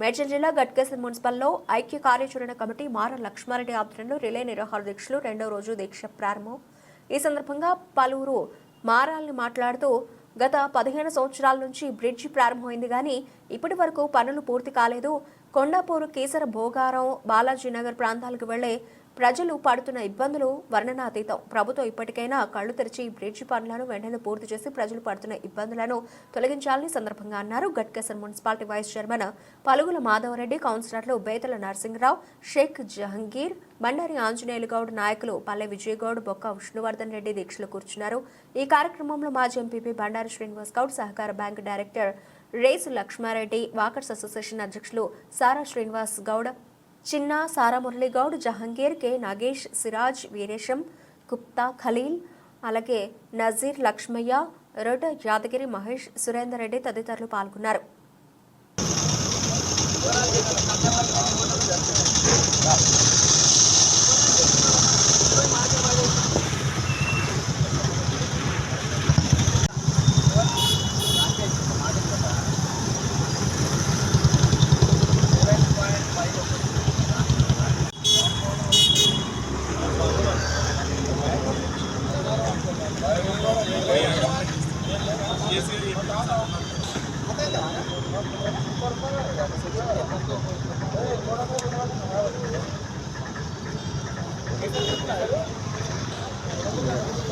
మేడ్చల్ జిల్లా గట్కేసర్ మున్సిపల్లో ఐక్య కార్యాచరణ కమిటీ మార లక్ష్మారెడ్డి ఆధ్వర్యంలో రిలే నిరాహార దీక్షలు రెండో రోజు దీక్ష ప్రారంభం. ఈ సందర్భంగా పలువురు మారాల్ని మాట్లాడుతూ గత పదిహేను సంవత్సరాల నుంచి బ్రిడ్జి ప్రారంభమైంది కానీ ఇప్పటి వరకు పనులు పూర్తి కాలేదు. కొండాపూర్ కేసర భోగారం బాలాజీనగర్ ప్రాంతాలకు వెళ్ళే ప్రజలు పడుతున్న ఇబ్బందులు వర్ణనాతీతం. ప్రభుత్వం ఇప్పటికైనా కళ్ళు తెరిచి బ్రిడ్జి పనులను వెంటనే పూర్తి చేసి ప్రజలు పడుతున్న ఇబ్బందులను తొలగించాలని సందర్భంగా అన్నారు Ghatkesar municipality vice chairman Palugula Madhavareddy కౌన్సిలర్లు బేతల నరసింహరావు షేక్ జహంగీర్ బండారి ఆంజనేయులు గౌడ్ నాయకులు పల్లె విజయగౌడ్ బొక్క విష్ణువర్ధన్ రెడ్డి దీక్షలు కూర్చున్నారు. ఈ కార్యక్రమంలో మాజీ ఎంపీపీ బండారి శ్రీనివాస్ గౌడ్ సహకార bank director Resu Laxmareddy walkers association అధ్యక్షులు సారా శ్రీనివాస్ గౌడ్ చిన్న సారామురళిగౌడ్ జహంగీర్ కె. నాగేష్ సిరాజ్ వీరేశం గుప్తా ఖలీల్ అలాగే నజీర్ లక్ష్మయ్య రెడ్ యాదగిరి మహేష్ సురేందర్ రెడ్డి తదితరులు పాల్గొన్నారు.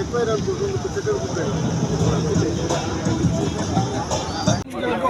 చెప్పారు అనుకుంటుంది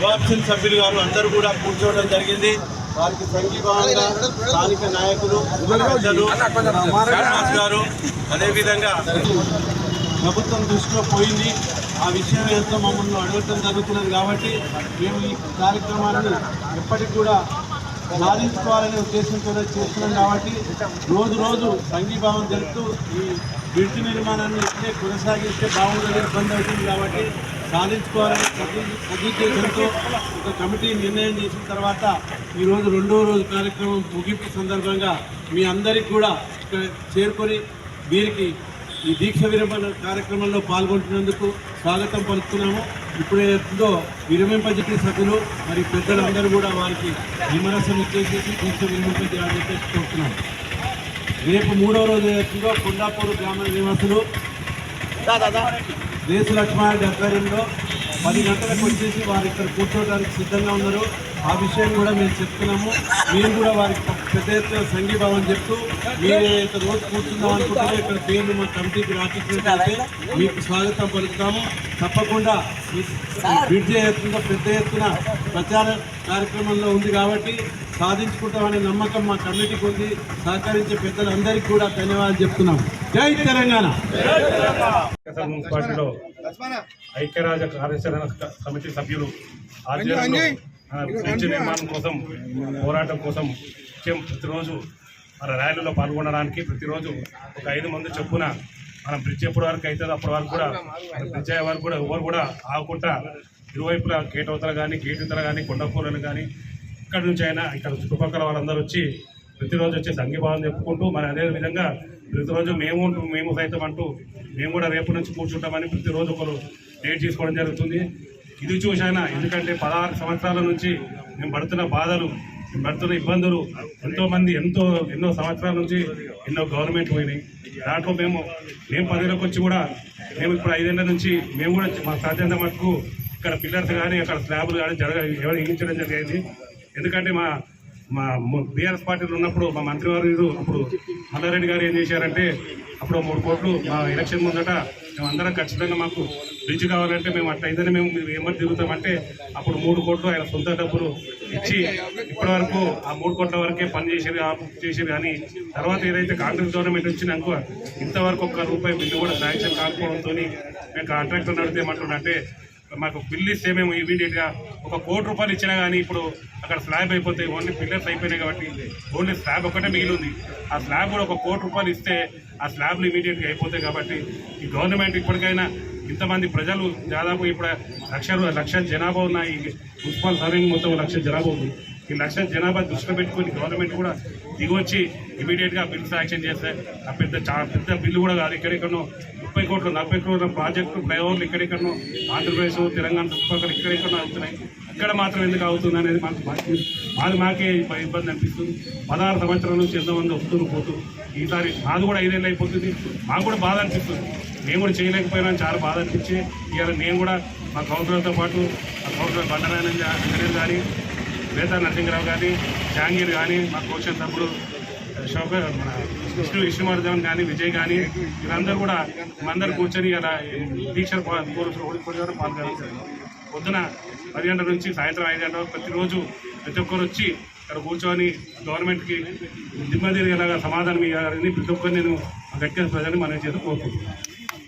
కోఆప్షన్ సభ్యులు గారు అందరూ కూడా కూర్చోవడం జరిగింది. వారికి సంఘీభావంగా స్థానిక నాయకులు గారు అదేవిధంగా ప్రభుత్వం దృష్టిలో పోయింది. ఆ విషయం ఎంతో మమ్మల్ని అడగటం జరుగుతున్నది కాబట్టి మేము ఈ కార్యక్రమాన్ని ఎప్పటికి కూడా సాధించుకోవాలనే ఉద్దేశంతో చేస్తున్నాం కాబట్టి రోజు రోజు సంఘీభావం జరుపుతూ ఈ బ్రిడ్జ్ నిర్మాణాన్ని ఇట్లే కొనసాగిస్తే బాగుందని ఇబ్బంది అవుతుంది కాబట్టి సాధించుకోవాలని సదుద్దేశంతో ఒక కమిటీ నిర్ణయం చేసిన తర్వాత ఈరోజు రెండో రోజు కార్యక్రమం ముగింపు సందర్భంగా మీ అందరికీ కూడా ఇక్కడ చేరుకొని వీరికి ఈ దీక్ష విరమణ కార్యక్రమంలో పాల్గొంటున్నందుకు స్వాగతం పలుకుతున్నాము. ఇప్పుడే ఎంతో విరమింపజెట్టి సభ్యులు మరి పెద్దలందరూ కూడా వారికి విమర్శలు ఇచ్చేసేసి దీక్ష విరమింపజేయాలని చెప్పేసి కోరుతున్నాము రేపు మూడో రోజు ఏదో కొండాపూర్ గ్రామ నివాసులు దేశ లక్ష్మారెడ్డి ఆధ్వర్యంలో పది గంటలకు వచ్చేసి వారు ఇక్కడ కూర్చోవడానికి సిద్ధంగా ఉన్నారు. ఆ విషయం కూడా మేము చెప్తున్నాము. మేము కూడా వారికి పెద్ద ఎత్తున సంఘీభావం చెప్తూ మీరు ఏదైతే రోజు కూర్చుందాం అనుకుంటారో ఇక్కడ పేర్లు మా కమిటీకి రాసిచ్చినట్లయితే మీకు స్వాగతం పలుకుతాము. తప్పకుండా ఈ బ్రిడ్జ్ ఎత్తున పెద్ద ఎత్తున ప్రచార కార్యక్రమంలో ఉంది కాబట్టి సాధించుకుంటామనే నమ్మకం మా కమిటీకి ఉంది. సహకరించే పెద్దలందరికీ కూడా ధన్యవాదాలు చెప్తున్నాం. జై తెలంగాణ! మున్సిపాలిటీలో ఐక్యరాజ్య కార్యాచరణ కమిటీ సభ్యులు బ్రిడ్జ్ నిర్మాణం కోసం పోరాటం కోసం నిత్యం ప్రతిరోజు మన ర్యాలీలో పాల్గొనడానికి ప్రతిరోజు ఒక ఐదు మంది చొప్పున మనం బ్రిడ్జ్ ఎప్పటి వరకు అవుతుంది. అప్పటి వరకు కూడా బ్రిడ్జ్ అయ్యే వరకు కూడా ఎవరు కూడా ఆగకుండా ఇరువైపులా గేట్ అవతల కానీ గేట్ ఇతర కానీ కొండపూలను కానీ ఇక్కడి నుంచి అయినా ఇక్కడ చుట్టుపక్కల వాళ్ళందరూ వచ్చి ప్రతిరోజు వచ్చి సంఘీభావం చెప్పుకుంటూ మరి అదే విధంగా ప్రతిరోజు మేము మేము సైతం అంటూ మేము కూడా రేపు నుంచి కూర్చుంటామని ప్రతిరోజు ఒకరు డేట్ తీసుకోవడం జరుగుతుంది. ఇది చూశానా ఎందుకంటే పదహారు సంవత్సరాల నుంచి మేము పడుతున్న బాధలు పడుతున్న ఇబ్బందులు ఎంతో మంది ఎంతో ఎన్నో సంవత్సరాల నుంచి ఎన్నో గవర్నమెంట్ పోయినాయి. దాంట్లో మేము మేము పదిలోకి వచ్చి కూడా మేము ఇప్పుడు ఐదేళ్ళ నుంచి మేము కూడా మా సాధ్యంత మటుకు ఇక్కడ పిల్లర్స్ కానీ అక్కడ స్లాబ్లు కానీ జరగ ఎవరు ఇగించడం జరిగింది. ఎందుకంటే మా మా బీఆర్ఎస్ పార్టీలో ఉన్నప్పుడు మా మంత్రివారు అప్పుడు మల్లారెడ్డి గారు ఏం చేశారంటే అప్పుడు మూడు కోట్లు మా ఎలక్షన్ ముందట మేము అందరం ఖచ్చితంగా మాకు బ్రిడ్జ్ కావాలంటే మేము అట్లా అయితేనే మేము ఏమని తిరుగుతామంటే అప్పుడు మూడు కోట్లు ఆయన సొంత డబ్బులు ఇచ్చి ఇప్పటి వరకు ఆ మూడు కోట్ల వరకే పని చేసేది చేసేది కానీ తర్వాత ఏదైతే కాంగ్రెస్ గవర్నమెంట్ వచ్చినాక ఇంతవరకు ఒక్క రూపాయి బిల్లు కూడా శాంక్షన్ కాకపోవడంతో మేము కాంట్రాక్టర్ నడితే ఏమంటున్నారంటే మాకు బిల్లు ఇస్తే మేము ఇమీడియట్గా ఒక కోటి రూపాయలు ఇచ్చినా కానీ ఇప్పుడు అక్కడ స్లాబ్ అయిపోతే ఓన్లీ పిల్లర్స్ అయిపోయినాయి కాబట్టి ఓన్లీ స్లాబ్ ఒకటే మిగిలి ఉంది ఆ స్లాబ్ కూడా ఒక కోటి రూపాయలు ఇస్తే ఆ స్లాబ్లు ఇమీడియట్గా అయిపోతాయి కాబట్టి ఈ గవర్నమెంట్ ఇప్పటికైనా ఇంతమంది ప్రజలు దాదాపు ఇప్పుడు లక్ష లక్ష జనాభా ఉన్న ఈ మున్సిపల్ సర్వింగ్ మొత్తం లక్ష జనాభా ఉంది. ఈ లక్షల జనాభా దృష్టిలో పెట్టుకుని గవర్నమెంట్ కూడా దిగొచ్చి ఇమీడియట్గా బిల్ శాంక్షన్ చేస్తే ఆ పెద్ద చా- పెద్ద బిల్లు కూడా కాదు. ఎక్కడెక్కడో ముప్పై కోట్లు నలభై కోట్ల ప్రాజెక్టు ఫ్లైఓవర్లు ఎక్కడెక్కడో ఆంధ్రప్రదేశ్ తెలంగాణ చుట్టుపక్కల ఎక్కడెక్కడో అవుతున్నాయి. ఇక్కడ మాత్రం ఎందుకు అవుతుంది అనేది మాకు మాది మాకే ఇబ్బంది అనిపిస్తుంది. పదహారు సంవత్సరాల నుంచి ఎంతమంది వస్తున్నారు పోతూ ఈసారి మాది కూడా ఐదేళ్ళు అయిపోతుంది. మాకు కూడా బాధ అనిపిస్తుంది. మేము కూడా చేయలేకపోయినా. చాలా బాధ అనిపించి ఇవాళ నేను కూడా మా కౌన్సిలర్తో పాటు మా కౌన్సిలర్ బండరాయన అంజనేయులు కానీ వేద నరసింహరావు కానీ జాంగీర్ కానీ మా కోషన్ తమ్ముడు శోక మన విష్ణు విష్ణువర్ధన్ కానీ విజయ్ కానీ వీళ్ళందరూ కూడా మనందరూ కూర్చొని అలా దీక్షలు పాల్గొనడం పాల్గొనారు పొద్దున పది గంటల నుంచి సాయంత్రం ఐదు గంటల వరకు ప్రతిరోజు ప్రతి ఒక్కరు వచ్చి ఇక్కడ కూర్చొని గవర్నమెంట్కి దిమ్మదిరిగేలాగా సమాధానం ఇవ్వాలని ప్రతి ఒక్కరు నేను గట్టిగా ప్రజలు మనం చేసి కోరుకుంటున్నాను.